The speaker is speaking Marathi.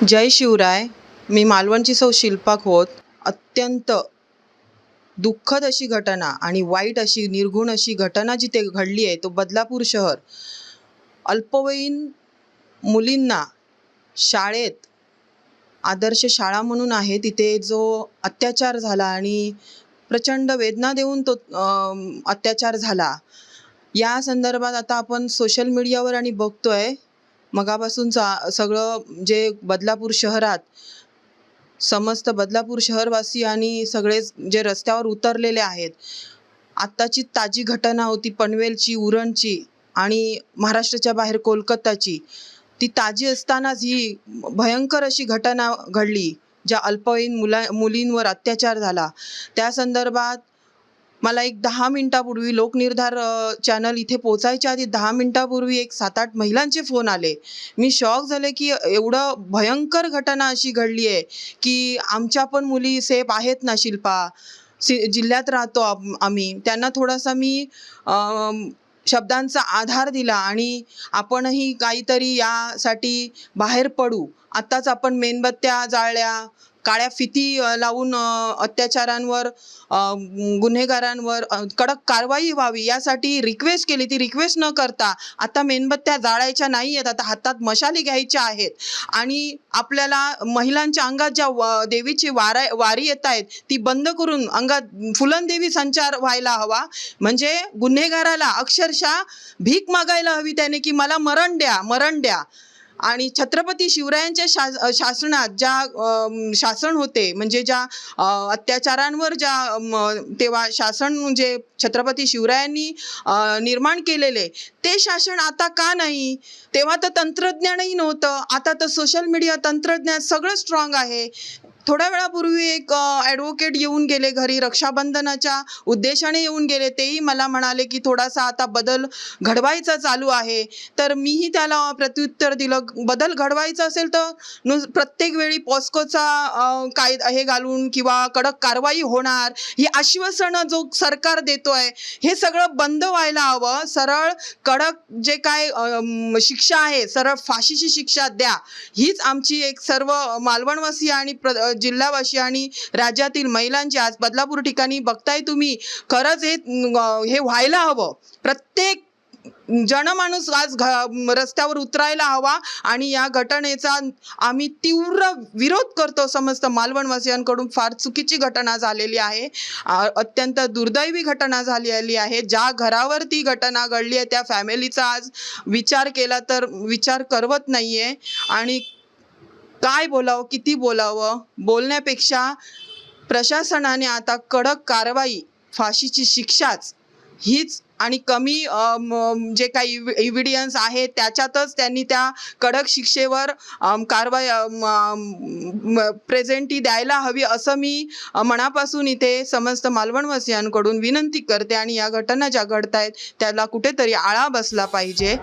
जय शिवराय. मी मालवणची सौ शिल्पा खोत अत्यंत दुःखद अशी घटना आणि वाईट अशी निर्घुण अशी घटना जिथे घडली आहे तो बदलापूर शहर. अल्पवयीन मुलींना शाळेत आदर्श शाळा म्हणून आहे. तिथे जो अत्याचार झाला आणि प्रचंड वेदना देऊन तो अत्याचार झाला. या संदर्भात आता आपण सोशल मीडियावर आणि बघतोय. मगापासूनचा सगळं जे बदलापूर शहरात समस्त बदलापूर शहरवासी आणि सगळेच जे रस्त्यावर उतरलेले आहेत आत्ताची ताजी घटना होती पनवेलची उरणची आणि महाराष्ट्राच्या बाहेर कोलकाताची. ती ताजी असतानाच ही भयंकर अशी घटना घडली ज्या अल्पवयीन मुला मुलींवर अत्याचार झाला. त्या संदर्भात मला एक दहा मिनिटापूर्वी लोकनिर्धार चॅनल इथे पोचायच्या आधी दहा मिनिटापूर्वी एक सात आठ महिलांचे फोन आले. मी शॉक झाले की एवढं भयंकर घटना अशी घडली आहे की आमच्या पण मुली सेफ आहेत ना शिल्पा? सि जिल्ह्यात राहतो आम्ही. त्यांना थोडासा मी शब्दांचा आधार दिला आणि आपणही काहीतरी यासाठी बाहेर पडू. आत्ताच आपण मेणबत्त्या जाळल्या काळ्या फिती लावून अत्याचारांवर गुन्हेगारांवर कडक कारवाई व्हावी यासाठी रिक्वेस्ट केली. ती रिक्वेस्ट न करता आता मेणबत्त्या जाळायच्या नाही आहेत आता हातात मशाली घ्यायच्या आहेत. आणि आपल्याला महिलांच्या अंगात ज्या व- देवीची वारा वारी येत आहेत ती बंद करून अंगात फुलनदेवी संचार व्हायला हवा. म्हणजे गुन्हेगाराला अक्षरशः भीक मागायला हवी त्याने की मला मरण द्या मरण द्या. आणि छत्रपती शिवरायांच्या शा शासनात ज्या शासन होते म्हणजे ज्या अत्याचारांवर ज्या तेव्हा शासन म्हणजे छत्रपती शिवरायांनी निर्माण केलेले ते शासन आता का नाही? तेव्हा तर तंत्रज्ञानही नव्हतं आता तर सोशल मीडिया तंत्रज्ञान सगळं स्ट्रॉंग आहे. थोड्या वेळापूर्वी एक ॲडव्होकेट येऊन गेले घरी रक्षाबंधनाच्या उद्देशाने येऊन गेले. तेही मला म्हणाले की थोडासा आता बदल घडवायचा चालू आहे. तर मीही त्याला प्रत्युत्तर दिलं. बदल घडवायचा असेल तर नु प्रत्येक वेळी पॉस्कोचा काय हे घालून किंवा कडक कारवाई होणार ही आश्वासनं जो सरकार देतो आहे हे सगळं बंद व्हायला हवं. सरळ कडक जे काय शिक्षा आहे सरळ फाशीची शिक्षा द्या. हीच आमची एक सर्व मालवणवासी आणि प्र जिल्हावासी आणि राज्यातील महिलांची आज बदलापूर ठिकाणी बघताय तुम्ही. खरंच हे हे व्हायला हवं. प्रत्येक जनमाणूस आज घ रस्त्यावर उतरायला हवा आणि या घटनेचा आम्ही तीव्र विरोध करतो. समस्त मालवणवासियांकडून फार चुकीची घटना झालेली आहे. अत्यंत दुर्दैवी घटना झालेली आहे. ज्या घरावर ती घटना घडली आहे त्या फॅमिलीचा आज विचार केला तर विचार करवत नाही आहे आणि काय बोलावं किती बोलावं? बोलण्यापेक्षा प्रशासनाने आता कडक कारवाई फाशीची शिक्षाच हीच आणि कमी जे काही इव्हिडियन्स आहे त्याच्यातच त्यांनी त्या कडक शिक्षेवर कारवाई प्रेझेंटी द्यायला हवी असं मी मनापासून इथे समस्त मालवणवासियांकडून विनंती करते आणि या घटना ज्या घडत आहेत त्याला कुठेतरी आळा बसला पाहिजे.